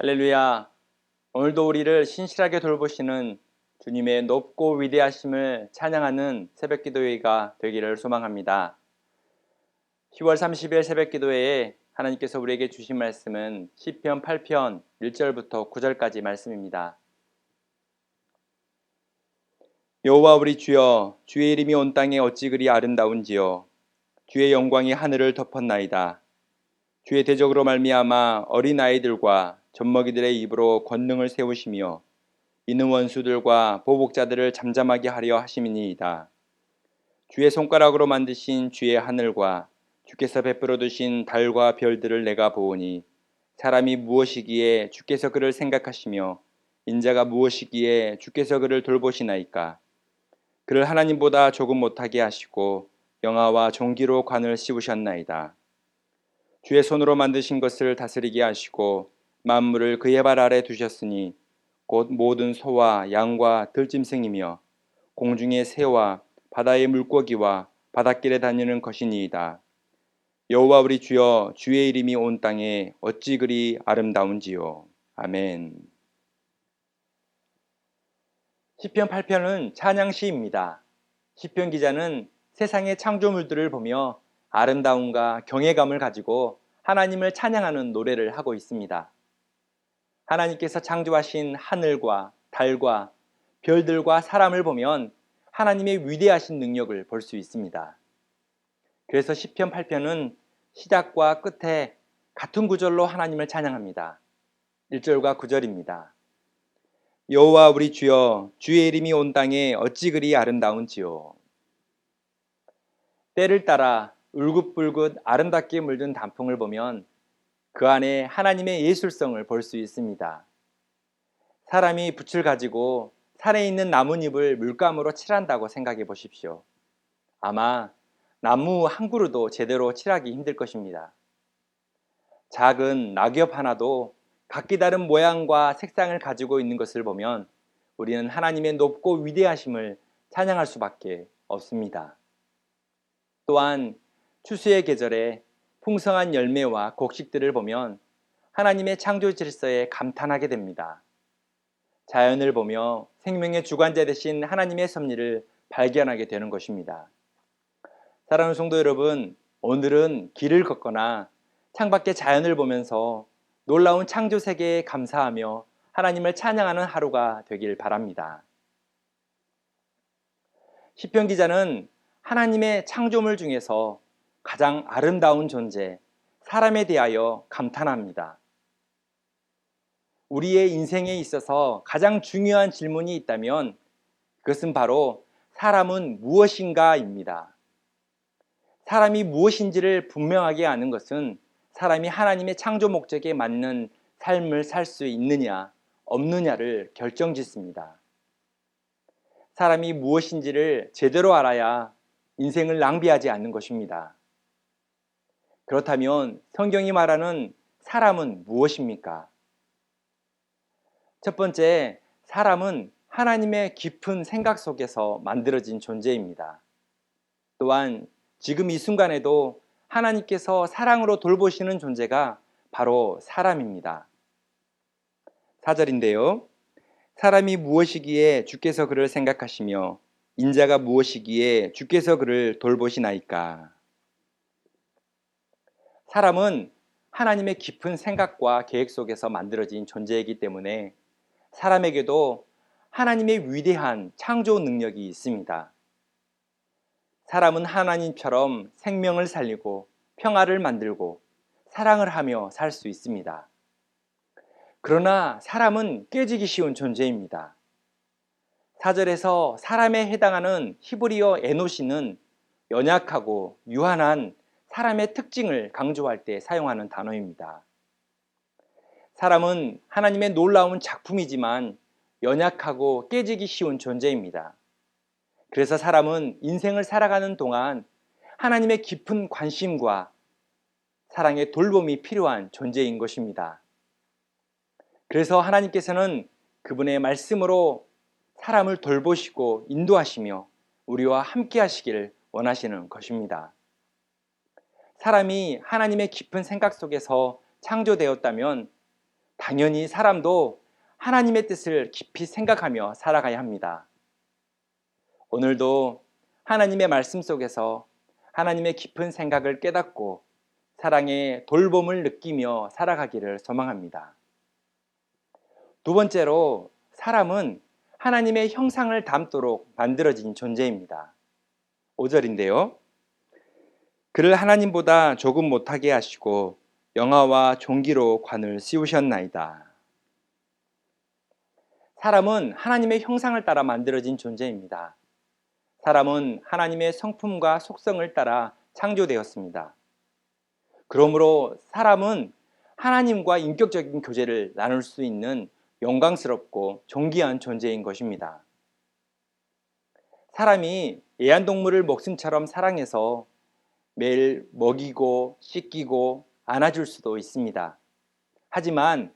할렐루야. 오늘도 우리를 신실하게 돌보시는 주님의 높고 위대하심을 찬양하는 새벽 기도회가 되기를 소망합니다. 10월 30일 새벽 기도회에 하나님께서 우리에게 주신 말씀은 시편 8편 1절부터 9절까지 말씀입니다. 여호와 우리 주여 주의 이름이 온 땅에 어찌 그리 아름다운지요 주의 영광이 하늘을 덮었나이다. 주의 대적으로 말미암아 어린 아이들과 젖먹이들의 입으로 권능을 세우시며 이는 원수들과 보복자들을 잠잠하게 하려 하심이니이다. 주의 손가락으로 만드신 주의 하늘과 주께서 베풀어 두신 달과 별들을 내가 보오니 사람이 무엇이기에 주께서 그를 생각하시며 인자가 무엇이기에 주께서 그를 돌보시나이까 그를 하나님보다 조금 못하게 하시고 영화와 종기로 관을 씌우셨나이다. 주의 손으로 만드신 것을 다스리게 하시고 만물을 그의 발 아래 두셨으니 곧 모든 소와 양과 들짐승이며 공중의 새와 바다의 물고기와 바닷길에 다니는 것이니이다. 여호와 우리 주여 주의 이름이 온 땅에 어찌 그리 아름다운지요. 아멘. 시편 8편은 찬양시입니다. 시편 기자는 세상의 창조물들을 보며 아름다움과 경외감을 가지고 하나님을 찬양하는 노래를 하고 있습니다. 하나님께서 창조하신 하늘과 달과 별들과 사람을 보면 하나님의 위대하신 능력을 볼 수 있습니다. 그래서 시편 8편은 시작과 끝에 같은 구절로 하나님을 찬양합니다. 1절과 9절입니다. 여호와 우리 주여 주의 이름이 온 땅에 어찌 그리 아름다운지요. 때를 따라 울긋불긋 아름답게 물든 단풍을 보면 그 안에 하나님의 예술성을 볼 수 있습니다. 사람이 붓을 가지고 산에 있는 나뭇잎을 물감으로 칠한다고 생각해 보십시오. 아마 나무 한 그루도 제대로 칠하기 힘들 것입니다. 작은 낙엽 하나도 각기 다른 모양과 색상을 가지고 있는 것을 보면 우리는 하나님의 높고 위대하심을 찬양할 수밖에 없습니다. 또한 추수의 계절에 풍성한 열매와 곡식들을 보면 하나님의 창조 질서에 감탄하게 됩니다. 자연을 보며 생명의 주관자 되신 하나님의 섭리를 발견하게 되는 것입니다. 사랑하는 성도 여러분, 오늘은 길을 걷거나 창밖의 자연을 보면서 놀라운 창조 세계에 감사하며 하나님을 찬양하는 하루가 되길 바랍니다. 시편 기자는 하나님의 창조물 중에서 가장 아름다운 존재, 사람에 대하여 감탄합니다. 우리의 인생에 있어서 가장 중요한 질문이 있다면 그것은 바로 사람은 무엇인가입니다. 사람이 무엇인지를 분명하게 아는 것은 사람이 하나님의 창조 목적에 맞는 삶을 살 수 있느냐, 없느냐를 결정 짓습니다. 사람이 무엇인지를 제대로 알아야 인생을 낭비하지 않는 것입니다. 그렇다면 성경이 말하는 사람은 무엇입니까? 첫 번째, 사람은 하나님의 깊은 생각 속에서 만들어진 존재입니다. 또한 지금 이 순간에도 하나님께서 사랑으로 돌보시는 존재가 바로 사람입니다. 4절인데요. 사람이 무엇이기에 주께서 그를 생각하시며 인자가 무엇이기에 주께서 그를 돌보시나이까? 사람은 하나님의 깊은 생각과 계획 속에서 만들어진 존재이기 때문에 사람에게도 하나님의 위대한 창조 능력이 있습니다. 사람은 하나님처럼 생명을 살리고 평화를 만들고 사랑을 하며 살 수 있습니다. 그러나 사람은 깨지기 쉬운 존재입니다. 사절에서 사람에 해당하는 히브리어 에노시는 연약하고 유한한 사람의 특징을 강조할 때 사용하는 단어입니다. 사람은 하나님의 놀라운 작품이지만 연약하고 깨지기 쉬운 존재입니다. 그래서 사람은 인생을 살아가는 동안 하나님의 깊은 관심과 사랑의 돌봄이 필요한 존재인 것입니다. 그래서 하나님께서는 그분의 말씀으로 사람을 돌보시고 인도하시며 우리와 함께 하시기를 원하시는 것입니다. 사람이 하나님의 깊은 생각 속에서 창조되었다면 당연히 사람도 하나님의 뜻을 깊이 생각하며 살아가야 합니다. 오늘도 하나님의 말씀 속에서 하나님의 깊은 생각을 깨닫고 사랑의 돌봄을 느끼며 살아가기를 소망합니다. 두 번째로 사람은 하나님의 형상을 담도록 만들어진 존재입니다. 5절인데요. 그를 하나님보다 조금 못하게 하시고 영화와 종기로 관을 씌우셨나이다. 사람은 하나님의 형상을 따라 만들어진 존재입니다. 사람은 하나님의 성품과 속성을 따라 창조되었습니다. 그러므로 사람은 하나님과 인격적인 교제를 나눌 수 있는 영광스럽고 존귀한 존재인 것입니다. 사람이 애완동물을 목숨처럼 사랑해서 매일 먹이고 씻기고 안아줄 수도 있습니다. 하지만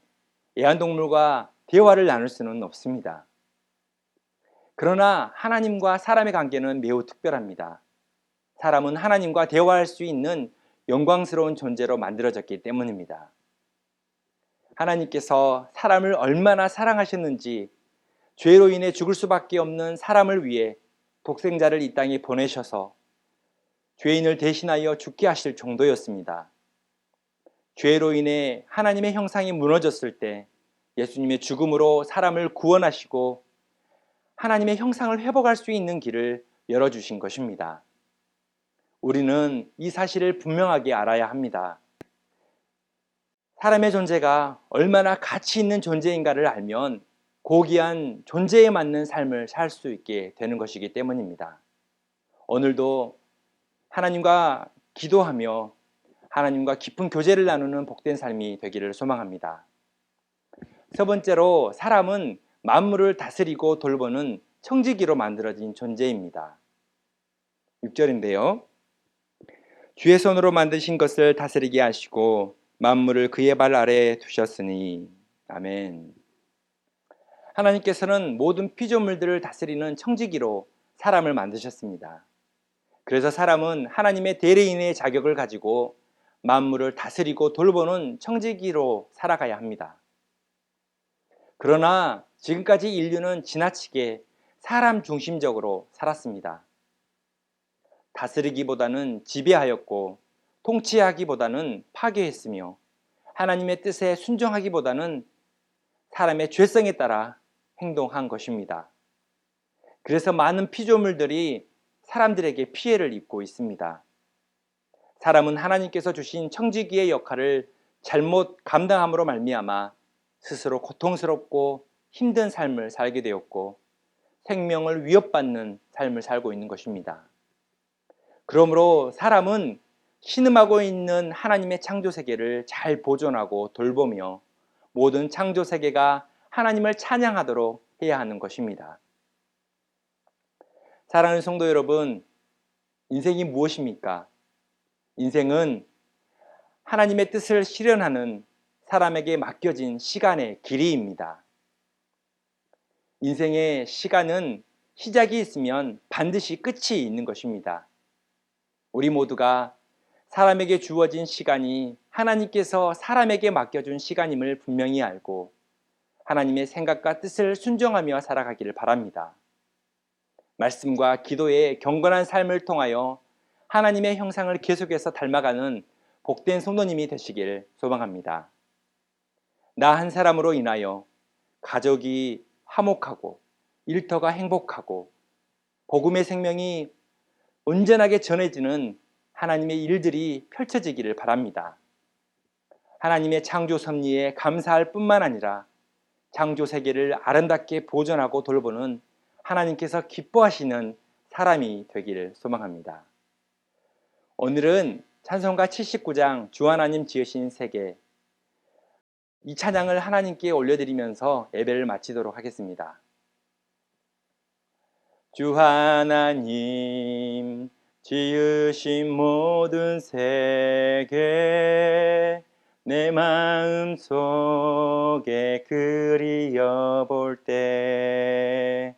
애완동물과 대화를 나눌 수는 없습니다. 그러나 하나님과 사람의 관계는 매우 특별합니다. 사람은 하나님과 대화할 수 있는 영광스러운 존재로 만들어졌기 때문입니다. 하나님께서 사람을 얼마나 사랑하셨는지 죄로 인해 죽을 수밖에 없는 사람을 위해 독생자를 이 땅에 보내셔서 죄인을 대신하여 죽게 하실 정도였습니다. 죄로 인해 하나님의 형상이 무너졌을 때 예수님의 죽음으로 사람을 구원하시고 하나님의 형상을 회복할 수 있는 길을 열어주신 것입니다. 우리는 이 사실을 분명하게 알아야 합니다. 사람의 존재가 얼마나 가치 있는 존재인가를 알면 고귀한 존재에 맞는 삶을 살 수 있게 되는 것이기 때문입니다. 오늘도 하나님과 기도하며 하나님과 깊은 교제를 나누는 복된 삶이 되기를 소망합니다. 세 번째로 사람은 만물을 다스리고 돌보는 청지기로 만들어진 존재입니다. 6절인데요. 주의 손으로 만드신 것을 다스리게 하시고 만물을 그의 발 아래에 두셨으니 아멘. 하나님께서는 모든 피조물들을 다스리는 청지기로 사람을 만드셨습니다. 그래서 사람은 하나님의 대리인의 자격을 가지고 만물을 다스리고 돌보는 청지기로 살아가야 합니다. 그러나 지금까지 인류는 지나치게 사람 중심적으로 살았습니다. 다스리기보다는 지배하였고 통치하기보다는 파괴했으며 하나님의 뜻에 순종하기보다는 사람의 죄성에 따라 행동한 것입니다. 그래서 많은 피조물들이 사람들에게 피해를 입고 있습니다. 사람은 하나님께서 주신 청지기의 역할을 잘못 감당함으로 말미암아 스스로 고통스럽고 힘든 삶을 살게 되었고 생명을 위협받는 삶을 살고 있는 것입니다. 그러므로 사람은 신음하고 있는 하나님의 창조 세계를 잘 보존하고 돌보며 모든 창조 세계가 하나님을 찬양하도록 해야 하는 것입니다. 사랑하는 성도 여러분, 인생이 무엇입니까? 인생은 하나님의 뜻을 실현하는 사람에게 맡겨진 시간의 길이입니다. 인생의 시간은 시작이 있으면 반드시 끝이 있는 것입니다. 우리 모두가 사람에게 주어진 시간이 하나님께서 사람에게 맡겨준 시간임을 분명히 알고 하나님의 생각과 뜻을 순종하며 살아가기를 바랍니다. 말씀과 기도의 경건한 삶을 통하여 하나님의 형상을 계속해서 닮아가는 복된 성도님이 되시길 소망합니다. 나 한 사람으로 인하여 가족이 화목하고 일터가 행복하고 복음의 생명이 온전하게 전해지는 하나님의 일들이 펼쳐지기를 바랍니다. 하나님의 창조 섭리에 감사할 뿐만 아니라 창조 세계를 아름답게 보존하고 돌보는 하나님께서 기뻐하시는 사람이 되기를 소망합니다. 오늘은 찬송가 79장 주 하나님 지으신 세계 이 찬양을 하나님께 올려드리면서 예배를 마치도록 하겠습니다. 주 하나님 지으신 모든 세계 내 마음 속에 그리어 볼때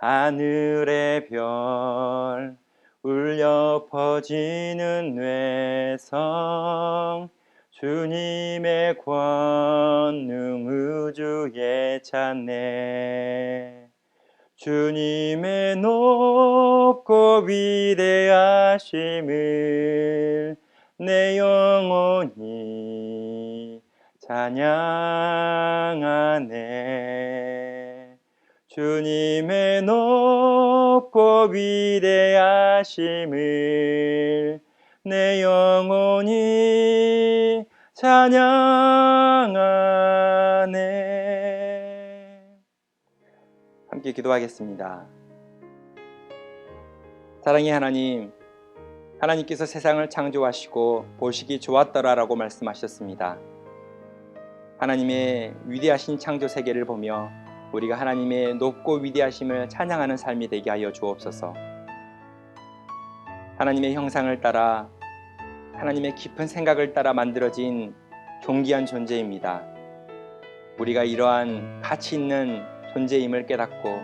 하늘의 별 울려 퍼지는 뇌성 주님의 권능을 찾네 주님의 높고 위대하심을 내 영혼이 찬양하네 주님의 높고 위대하심을 내 영혼이 찬양하네 함께 기도하겠습니다. 사랑의 하나님, 하나님께서 세상을 창조하시고 보시기 좋았더라라고 말씀하셨습니다. 하나님의 위대하신 창조 세계를 보며 우리가 하나님의 높고 위대하심을 찬양하는 삶이 되게 하여 주옵소서. 하나님의 형상을 따라 하나님의 깊은 생각을 따라 만들어진 존귀한 존재입니다. 우리가 이러한 가치 있는 존재임을 깨닫고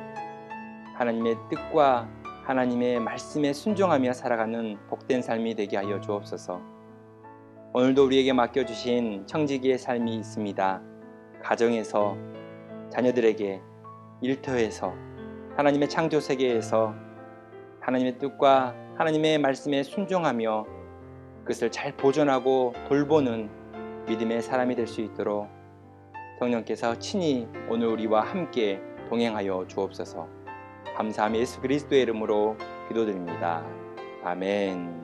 하나님의 뜻과 하나님의 말씀에 순종하며 살아가는 복된 삶이 되게 하여 주옵소서. 오늘도 우리에게 맡겨주신 청지기의 삶이 있습니다. 가정에서, 자녀들에게, 일터에서, 하나님의 창조 세계에서 하나님의 뜻과 하나님의 말씀에 순종하며 그것을 잘 보존하고 돌보는 믿음의 사람이 될 수 있도록 성령께서 친히 오늘 우리와 함께 동행하여 주옵소서. 감사함 예수 그리스도의 이름으로 기도드립니다. 아멘.